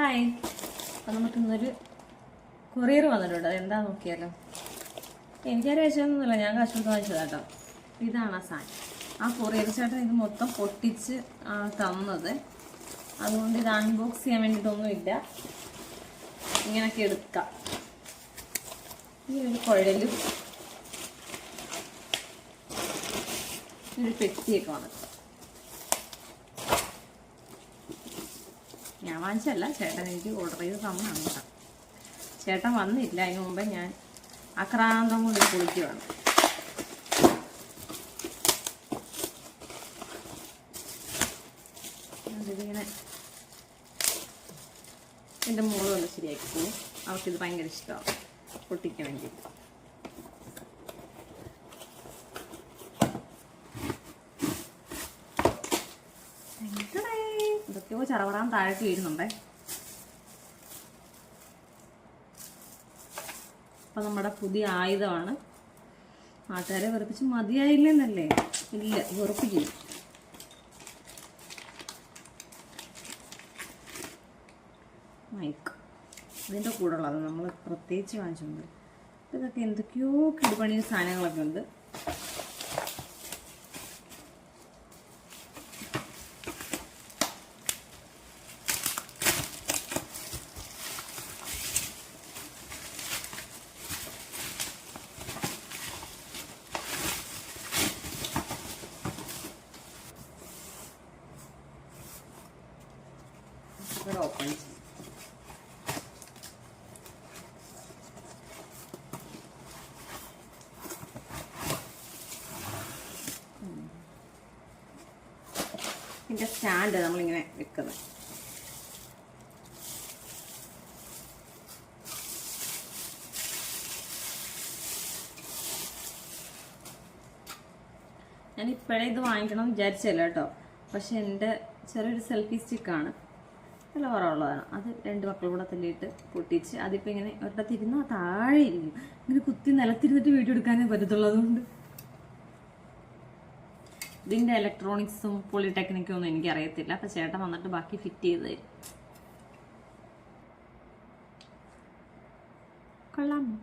Hi അപ്പം നമുക്കിന്നൊരു courier വന്നിട്ടുണ്ട്. അതെന്താ നോക്കിയാലോ? എനിക്കാരും അയച്ചതൊന്നുമില്ല ഞാൻ കാശ് കൊടുത്ത് വാങ്ങിച്ചത് കേട്ടോ. ഇതാണ് ആ സാധനം. ആ കൊറിയർ ചേട്ടൻ ഇത് മൊത്തം പൊട്ടിച്ച് തന്നത്. അതുകൊണ്ട് ഇത് അൺബോക്സ് ചെയ്യാൻ വേണ്ടിയിട്ടൊന്നുമില്ല. ഇങ്ങനെയൊക്കെ എടുക്കാം. ഈ ഒരു കുഴലും. ഒരു പെട്ടിയൊക്കെ വന്നിട്ട് ഞാൻ വാങ്ങിച്ചല്ല ചേട്ടൻ എനിക്ക് ഓർഡർ ചെയ്ത് തന്നാണ് കേട്ടോ. ചേട്ടൻ വന്നില്ല അതിന് മുമ്പേ ഞാൻ അക്രാന്തം കൊണ്ട് കുളിക്കുവാണ്. അതിങ്ങനെ എന്റെ മോളും ശരിയാക്കി പോകും അവർക്കിത് ഭയങ്കര ഇഷ്ടമാണ് പൊട്ടിക്കാൻ എന്തൊക്കെയോ ചറവറാൻ താഴേക്ക് വീഴുന്നുണ്ടേ. അപ്പം നമ്മുടെ പുതിയ ആയുധമാണ്. നാട്ടുകാരെ വെറുപ്പിച്ച് മതിയായില്ലെന്നല്ലേ? ഇല്ല വെറുപ്പിക്കില്ല മൈക്ക്. ഇതിന്റെ കൂടെ ഉള്ളത് നമ്മൾ പ്രത്യേകിച്ച് വാങ്ങിച്ചിട്ടുണ്ട് ഇതൊക്കെ എന്തൊക്കെയോ കിടുപണി സാധനങ്ങളൊക്കെ ഉണ്ട്. ഇവിടെ ഓപ്പൺ ചെയ്യും ഇതിന്റെ സ്റ്റാൻഡ് നമ്മളിങ്ങനെ വെക്കുന്നത്. ഞാൻ ഇപ്പോഴേ ഇത് വാങ്ങിക്കണം വിചാരിച്ചല്ലോ കേട്ടോ. പക്ഷെ എന്റെ ചെറിയൊരു സെൽഫി സ്റ്റിക്കാണ്. നല്ല കുറവുള്ളതാണ്. അത് രണ്ട് മക്കളും കൂടെ തല്ലിയിട്ട് പൊട്ടിച്ച് അതിപ്പോൾ ഇങ്ങനെ ഒരിടത്ത് ഇരുന്നാൽ താഴെ ഇരിക്കും. ഇങ്ങനെ കുത്തി നിലത്തിരുന്നിട്ട് വീഡിയോ എടുക്കാനേ പറ്റത്തുള്ളതുകൊണ്ട്. ഇതിന്റെ ഇലക്ട്രോണിക്സും പോളിടെക്നിക്കും ഒന്നും എനിക്കറിയത്തില്ല. അപ്പം ചേട്ടൻ വന്നിട്ട് ബാക്കി ഫിറ്റ് ചെയ്ത് തരും. കൊള്ളാമോ?